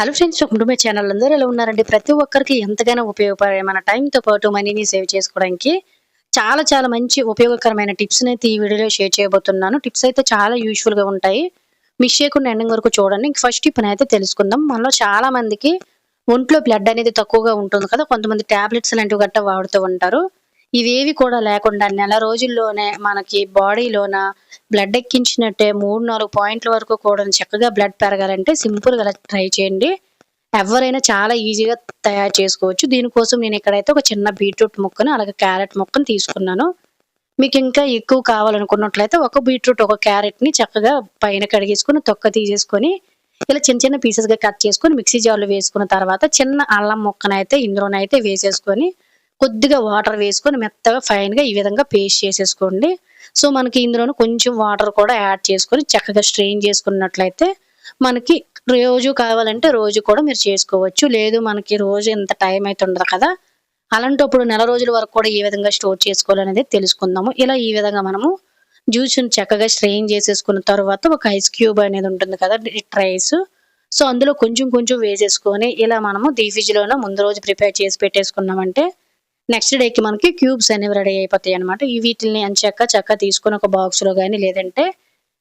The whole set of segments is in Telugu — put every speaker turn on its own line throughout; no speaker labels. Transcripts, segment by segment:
హలో ఫ్రెండ్స్ కుటుంబ టు మై ఛానల్ అందరూ ఎలా ఉన్నారండి? ప్రతి ఒక్కరికి ఎంతగానో ఉపయోగపడే మన టైంతో పాటు మనీని సేవ్ చేసుకోవడానికి చాలా చాలా మంచి ఉపయోగకరమైన టిప్స్ అయితే ఈ వీడియోలో షేర్ చేయబోతున్నాను. టిప్స్ అయితే చాలా యూస్ఫుల్గా ఉంటాయి. మిస్ చేయకుండా ఎండింగ్ వరకు చూడండి. ఫస్ట్ టిప్ అయితే తెలుసుకుందాం. మనలో చాలా మందికి ఒంట్లో బ్లడ్ అనేది తక్కువగా ఉంటుంది కదా. కొంతమంది టాబ్లెట్స్ లాంటివి గట్టా వాడుతూ ఉంటారు. ఇవేవి కూడా లేకుండా నెల రోజుల్లోనే మనకి బాడీలోన బ్లడ్ ఎక్కించినట్టే మూడు నాలుగు పాయింట్ల వరకు కూడా చక్కగా బ్లడ్ పెరగాలంటే సింపుల్గా ట్రై చేయండి. ఎవరైనా చాలా ఈజీగా తయారు చేసుకోవచ్చు. దీనికోసం నేను ఇక్కడైతే ఒక చిన్న బీట్రూట్ ముక్కను అలాగే క్యారెట్ ముక్కను తీసుకున్నాను. మీకు ఇంకా ఎక్కువ కావాలనుకున్నట్లయితే ఒక బీట్రూట్ ఒక క్యారెట్ని చక్కగా పైన కడిగేసుకొని తొక్క తీసేసుకొని ఇలా చిన్న చిన్న పీసెస్గా కట్ చేసుకొని మిక్సీ జార్లో వేసుకున్న తర్వాత చిన్న అల్లం ముక్కనైతే ఇందులోనైతే వేసేసుకొని కొద్దిగా వాటర్ వేసుకొని మెత్తగా ఫైన్గా ఈ విధంగా పేస్ట్ చేసేసుకోండి. సో మనకి ఇందులోనే కొంచెం వాటర్ కూడా యాడ్ చేసుకొని చక్కగా స్ట్రెయిన్ చేసుకున్నట్లయితే మనకి రోజు కావాలంటే రోజు కూడా మీరు చేసుకోవచ్చు. లేదు మనకి రోజు ఎంత టైం అయితే ఉండదు కదా. అలాంటప్పుడు నెల రోజుల వరకు కూడా ఏ విధంగా స్టోర్ చేసుకోవాలనేది తెలుసుకుందాము. ఇలా ఈ విధంగా మనము జ్యూస్ని చక్కగా స్ట్రెయిన్ చేసేసుకున్న తర్వాత ఒక ఐస్ క్యూబ్ అనేది ఉంటుంది కదా రైస్. సో అందులో కొంచెం కొంచెం వేసేసుకొని ఇలా మనము డీ ఫ్రిడ్జ్లోనే ముందు రోజు ప్రిపేర్ చేసి పెట్టేసుకున్నామంటే నెక్స్ట్ డేకి మనకి క్యూబ్స్ అనేవి రెడీ అయిపోతాయి అనమాట ఈ వీటిని అంచక్క చక్క తీసుకొని ఒక బాక్స్లో కానీ లేదంటే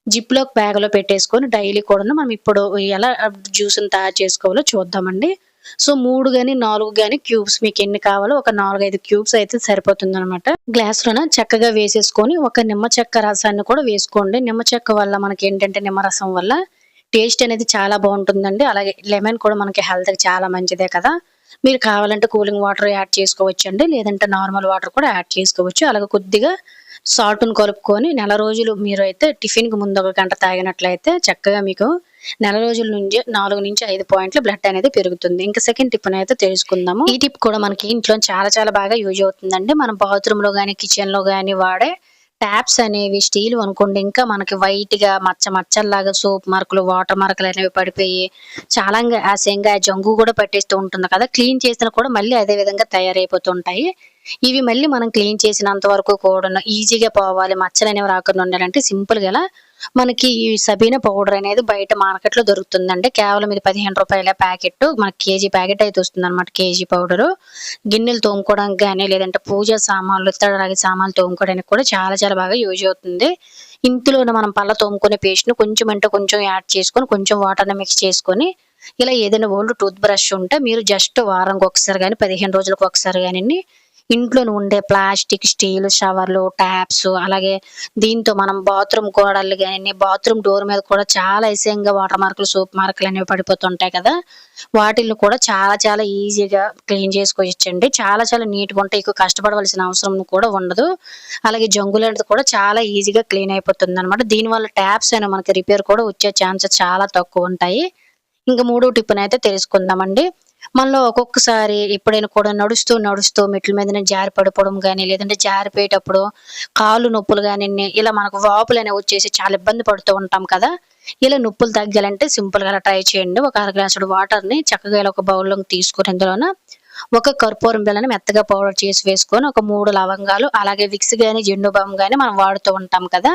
జిప్లో బ్యాగ్లో పెట్టేసుకొని డైలీ కూడా మనం ఇప్పుడు ఎలా జ్యూస్ తయారు చేసుకోవాలో చూద్దామండి. సో మూడు కానీ నాలుగు కానీ క్యూబ్స్ మీకు ఎన్ని కావాలో ఒక నాలుగైదు క్యూబ్స్ అయితే సరిపోతుంది అనమాట గ్లాస్ లోన చక్కగా వేసేసుకొని ఒక నిమ్మ చెక్క రసాన్ని కూడా వేసుకోండి. నిమ్మ చెక్క వల్ల మనకి ఏంటంటే నిమ్మరసం వల్ల టేస్ట్ అనేది చాలా బాగుంటుందండి. అలాగే లెమన్ కూడా మనకి హెల్త్కి చాలా మంచిదే కదా. మీరు కావాలంటే కూలింగ్ వాటర్ యాడ్ చేసుకోవచ్చు అండి లేదంటే నార్మల్ వాటర్ కూడా యాడ్ చేసుకోవచ్చు. అలాగే కొద్దిగా సాల్ట్ను కలుపుకొని నెల రోజులు మీరు అయితే టిఫిన్కి ముందు ఒక గంట తాగినట్లయితే చక్కగా మీకు నెల రోజుల నుంచి నాలుగు నుంచి ఐదు పాయింట్ల బ్లడ్ అనేది పెరుగుతుంది. ఇంకా సెకండ్ టిప్ అయితే తెలుసుకుందాము. ఈ టిప్ కూడా మనకి ఇంట్లో చాలా చాలా బాగా యూజ్ అవుతుందండి. మనం బాత్రూంలో కానీ కిచెన్లో కానీ వాడే ట్యాప్స్ అనేవి స్టీల్ అనుకోండి ఇంకా మనకి వైట్గా మచ్చ మచ్చల్లాగా సోప్ మార్కులు వాటర్ మార్కులు అనేవి పడిపోయి చాలా ఆశయంగా జంగు కూడా పట్టేస్తూ ఉంటుంది కదా. క్లీన్ చేసినా కూడా మళ్ళీ అదే విధంగా తయారైపోతుంటాయి. ఇవి మళ్ళీ మనం క్లీన్ చేసినంత వరకు కూడా ఈజీగా పోవాలి. మచ్చలు అనేవి రాకుండా ఉండాలంటే సింపుల్గా మనకి ఈ సబీనా పౌడర్ అనేది బయట మార్కెట్లో దొరుకుతుందండి. కేవలం ఇది పదిహేను రూపాయల ప్యాకెట్. మనకి కేజీ ప్యాకెట్ అయితే వస్తుంది అనమాట కేజీ పౌడరు. గిన్నెలు తోముకోవడానికి కానీ లేదంటే పూజ సామాన్లు ఇతర సామాన్లు తోముకోవడానికి కూడా చాలా చాలా బాగా యూజ్ అవుతుంది. ఇంతలోనే మనం పళ్ళ తోముకునే పేస్ట్ను కొంచెం అంటే కొంచెం యాడ్ చేసుకొని కొంచెం వాటర్ని మిక్స్ చేసుకొని ఇలా ఏదైనా ఓల్డ్ టూత్ బ్రష్ ఉంటే మీరు జస్ట్ వారంకి ఒకసారి కానీ పదిహేను రోజులకు ఒకసారి కానీ ఇంట్లో ఉండే ప్లాస్టిక్ స్టీల్ షవర్లు ట్యాప్స్ అలాగే దీంతో మనం బాత్రూమ్ గోడలు కానీ బాత్రూమ్ డోర్ మీద కూడా చాలా ఇసంగా వాటర్ మార్కులు సోప్ మార్కులు అనేవి పడిపోతుంటాయి కదా. వాటిల్ని కూడా చాలా చాలా ఈజీగా క్లీన్ చేసుకోవచ్చండి. చాలా చాలా నీట్గా ఉంటాయి ఎక్కువ కష్టపడవలసిన అవసరం కూడా ఉండదు. అలాగే జంగులు కూడా చాలా ఈజీగా క్లీన్ అయిపోతుంది అనమాట దీనివల్ల ట్యాప్స్ అయినా మనకి రిపేర్ కూడా వచ్చే ఛాన్సెస్ చాలా తక్కువ ఉంటాయి. ఇంకా మూడో టిప్పుని అయితే తెలుసుకుందామండి. మనలో ఒక్కొక్కసారి ఎప్పుడైనా కూడా నడుస్తూ నడుస్తూ మెట్ల మీద జారి పడిపోవడం కానీ లేదంటే జారిపోయేటప్పుడు కాళ్ళు నొప్పులు కానీ ఇలా మనకు వాపులు అనేవి వచ్చేసి చాలా ఇబ్బంది పడుతూ ఉంటాం కదా. ఇలా నొప్పులు తగ్గాలంటే సింపుల్గా అలా ట్రై చేయండి. ఒక అర గ్లాసుడు చక్కగా ఇలా ఒక బౌల్లో తీసుకుని ఇందులోన ఒక కర్పూరం బిళ్ళని మెత్తగా పౌడర్ చేసి వేసుకొని ఒక మూడు లవంగాలు అలాగే విక్స్ కానీ జెండు బామ్ కానీ మనం వాడుతూ ఉంటాం కదా.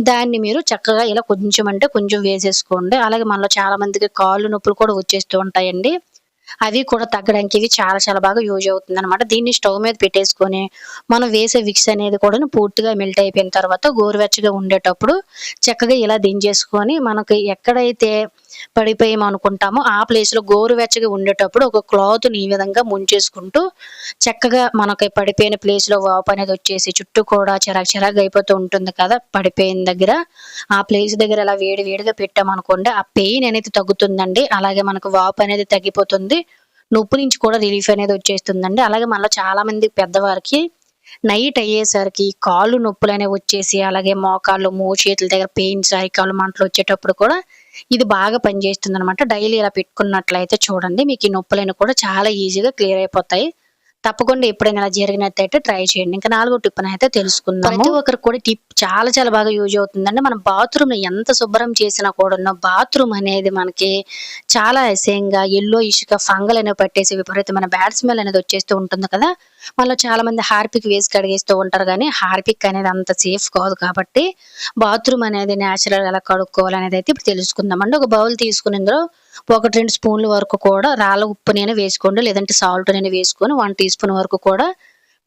దాన్ని మీరు చక్కగా ఇలా కొంచెం అంటే కొంచెం వేసేసుకోండి. అలాగే మనలో చాలా మందికి కాళ్ళు నొప్పులు కూడా వచ్చేస్తూ ఉంటాయండి. అవి కూడా తగ్గడానికి ఇవి చాలా చాలా బాగా యూజ్ అవుతుంది అనమాట దీన్ని స్టవ్ మీద పెట్టేసుకొని మనం వేసే విక్స్ అనేది కూడా పూర్తిగా మెల్ట్ అయిపోయిన తర్వాత గోరువెచ్చగా ఉండేటప్పుడు చక్కగా ఇలా దించేసుకొని మనకి ఎక్కడైతే పడిపోయాం అనుకుంటామో ఆ ప్లేస్లో గోరువెచ్చగా ఉండేటప్పుడు ఒక క్లాత్ని ఈ విధంగా ముంచేసుకుంటూ చక్కగా మనకి పడిపోయిన ప్లేస్లో వాపు అనేది వచ్చేసి చుట్టూ కూడా చిరాకు చిరాకు అయిపోతూ ఉంటుంది కదా పడిపోయిన దగ్గర. ఆ ప్లేస్ దగ్గర అలా వేడి వేడిగా పెట్టామనుకోండి ఆ పెయిన్ అనేది తగ్గుతుందండి. అలాగే మనకు వాపు అనేది తగ్గిపోతుంది. నొప్పి నుంచి కూడా రిలీఫ్ అనేది వచ్చేస్తుందండి. అలాగే మళ్ళీ చాలా మంది పెద్దవారికి నైట్ అయ్యేసరికి కాళ్ళు నొప్పులు అనేవి వచ్చేసి అలాగే మోకాళ్ళు మో చేతుల దగ్గర పెయిన్స్ అరికాళ్ళు మంటలు వచ్చేటప్పుడు కూడా ఇది బాగా పనిచేస్తుంది అనమాట డైలీ ఇలా పెట్టుకున్నట్లయితే చూడండి మీకు ఈ నొప్పులైన కూడా చాలా ఈజీగా క్లియర్ అయిపోతాయి. తప్పకుండా ఎప్పుడైనా ఇలా జరిగినట్టయితే ట్రై చేయండి. ఇంకా నాలుగో టిప్ అయితే తెలుసుకుందాం ప్రతి ఒక్కరికి కూడా టిప్ చాలా చాలా బాగా యూజ్ అవుతుందండి. మనం బాత్రూమ్ ఎంత శుభ్రం చేసినా కూడా బాత్రూమ్ అనేది మనకి చాలా అసహ్యంగా ఎల్లో ఇసుక ఫంగల్ అనేవి పట్టేసి విపరీతమైన బ్యాడ్ స్మెల్ అనేది వచ్చేస్తూ ఉంటుంది కదా. మళ్ళీ చాలా మంది హార్పిక్ వేసి కడిగేస్తూ ఉంటారు కానీ హార్పిక్ అనేది అంత సేఫ్ కాదు కాబట్టి బాత్రూమ్ అనేది న్యాచురల్ ఎలా కడుక్కోవాలనేది అయితే ఇప్పుడు తెలుసుకుందామండి ఒక బౌల్ తీసుకుని ఇందులో ఒకటి రెండు స్పూన్ల వరకు కూడా రాళ్ళ ఉప్పునైనా వేసుకోండి లేదంటే సాల్ట్ నేను వేసుకొని వన్ టీ స్పూన్ వరకు కూడా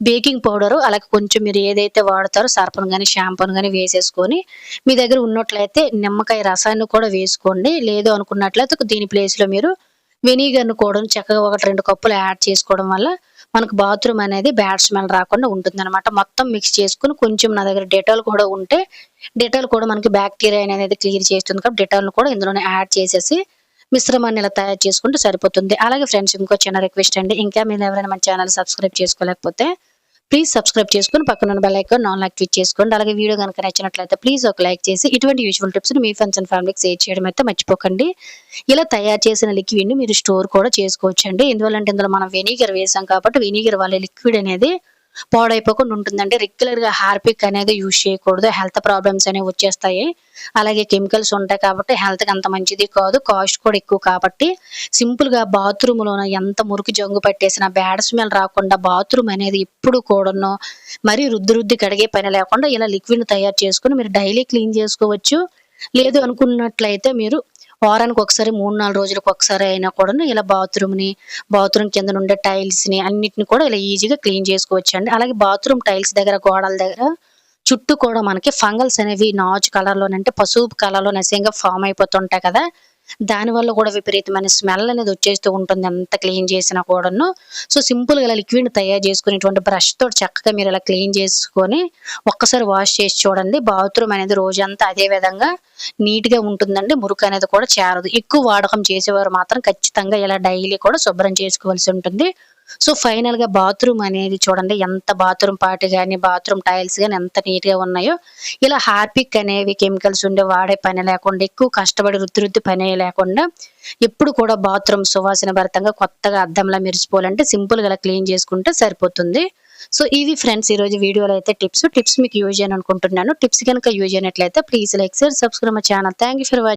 బేకింగ్ పౌడర్ అలాగే కొంచెం మీరు ఏదైతే వాడతారో సర్పను కానీ షాంపూను కానీ వేసేసుకొని మీ దగ్గర ఉన్నట్లయితే నిమ్మకాయ రసాన్ని కూడా వేసుకోండి. లేదు అనుకున్నట్లయితే దీని ప్లేస్లో మీరు వెనిగర్ను కూడా చక్కగా ఒకటి రెండు కప్పులు యాడ్ చేసుకోవడం వల్ల మనకు బాత్రూమ్ అనేది బ్యాడ్ స్మెల్ రాకుండా ఉంటుందన్నమాట. మొత్తం మిక్స్ చేసుకుని కొంచెం నా దగ్గర డెటాల్ కూడా ఉంటే డెటాల్ కూడా మనకి బ్యాక్టీరియా అనేది క్లియర్ చేస్తుంది కాబట్టి డెటాల్ను కూడా ఇందులోనే యాడ్ చేసేసి మిశ్రమాన్ని ఇలా తయారు చేసుకుంటే సరిపోతుంది. అలాగే ఫ్రెండ్స్ ఇంకో చిన్న రిక్వెస్ట్ అండి. ఇంకా మీరు ఎవరైనా మన ఛానల్ సబ్స్క్రైబ్ చేసుకోలేకపోతే ప్లీజ్ సబ్స్క్రైబ్ చేసుకుని పక్కన ఉన్న బెల్ ఐకాన్ నాన్ యాక్టివేట్ చేసుకోండి. అలాగే వీడియో కనుక నచ్చినట్లయితే ప్లీజ్ ఒక లైక్ చేసి ఇటువంటి యూజువల్ టిప్స్ మీ ఫ్రెండ్స్ అండ్ ఫ్యామిలీకి షేర్ చేయడం అయితే మర్చిపోకండి. ఇలా తయారు చేసిన లిక్విడ్ని మీరు స్టోర్ కూడా చేసుకోవచ్చండి. ఎందువల్లంటే ఇందులో మనం వెనిగర్ వేసాం కాబట్టి వెనిగర్ వాళ్ళ లిక్విడ్ అనేది పాడైపోకుండా ఉంటుందండి. రెగ్యులర్గా హార్పిక్ అనేది యూజ్ చేయకూడదు. హెల్త్ ప్రాబ్లమ్స్ అనేవి వచ్చేస్తాయి. అలాగే కెమికల్స్ ఉంటాయి కాబట్టి హెల్త్కి అంత మంచిది కాదు. కాస్ట్ కూడా ఎక్కువ కాబట్టి సింపుల్గా బాత్రూమ్ లోన ఎంత మురికి జంగు పట్టేసిన బ్యాడ్ స్మెల్ రాకుండా బాత్రూమ్ అనేది ఎప్పుడు కూడాను మరి రుద్ది రుద్ది కడిగే పని లేకుండా ఇలా లిక్విడ్ తయారు చేసుకుని మీరు డైలీ క్లీన్ చేసుకోవచ్చు. లేదు అనుకున్నట్లయితే మీరు వారానికి ఒకసారి మూడు నాలుగు రోజులకు ఒకసారి అయినా కూడా ఇలా బాత్రూమ్ని బాత్రూమ్ కింద ఉండే టైల్స్ని అన్నిటిని కూడా ఇలా ఈజీగా క్లీన్ చేసుకోవచ్చు అండి అలాగే బాత్రూమ్ టైల్స్ దగ్గర గోడల దగ్గర చుట్టూ కూడా మనకి ఫంగల్స్ అనేవి నాచు కలర్లోనంటే పసుపు కలర్లో ఫామ్ అయిపోతుంటాయి కదా. దాని వల్ల కూడా విపరీతమైన స్మెల్ అనేది వచ్చేస్తూ ఉంటుంది. ఎంత క్లీన్ చేసినా కూడాను. సో సింపుల్గా ఇలా లిక్విడ్ తయారు చేసుకునేటువంటి బ్రష్ తోటి చక్కగా మీరు ఇలా క్లీన్ చేసుకొని ఒక్కసారి వాష్ చేసి చూడండి. బాత్రూమ్ అనేది రోజంతా అదే విధంగా నీట్గా ఉంటుందండి. మురుకు అనేది కూడా చేరదు. ఎక్కువ వాడకం చేసేవారు మాత్రం ఖచ్చితంగా ఇలా డైలీ కూడా శుభ్రం చేసుకోవాల్సి ఉంటుంది. సో ఫైనల్గా బాత్రూమ్ అనేది చూడండి ఎంత బాత్రూమ్ పార్టీ కానీ బాత్రూమ్ టైల్స్ కానీ ఎంత నీట్గా ఉన్నాయో. ఇలా హార్పిక్ అనేవి కెమికల్స్ ఉండే వాడే పని లేకుండా ఎక్కువ కష్టపడి రుద్ది రుద్ది పని లేకుండా ఎప్పుడు కూడా బాత్రూమ్ సువాసన భరితంగా కొత్తగా అద్దంలా మెరిచిపోవాలంటే సింపుల్గా ఇలా క్లీన్ చేసుకుంటే సరిపోతుంది. సో ఇది ఫ్రెండ్స్ ఈ రోజు వీడియోలో అయితే టిప్స్. టిప్స్ మీకు యూజ్ చేయాలనుకుంటున్నాను. అనుకుంటున్నాను టిప్స్ కనుక యూజ్ అయినట్లయితే please like share subscribe my channel. Thank you for watching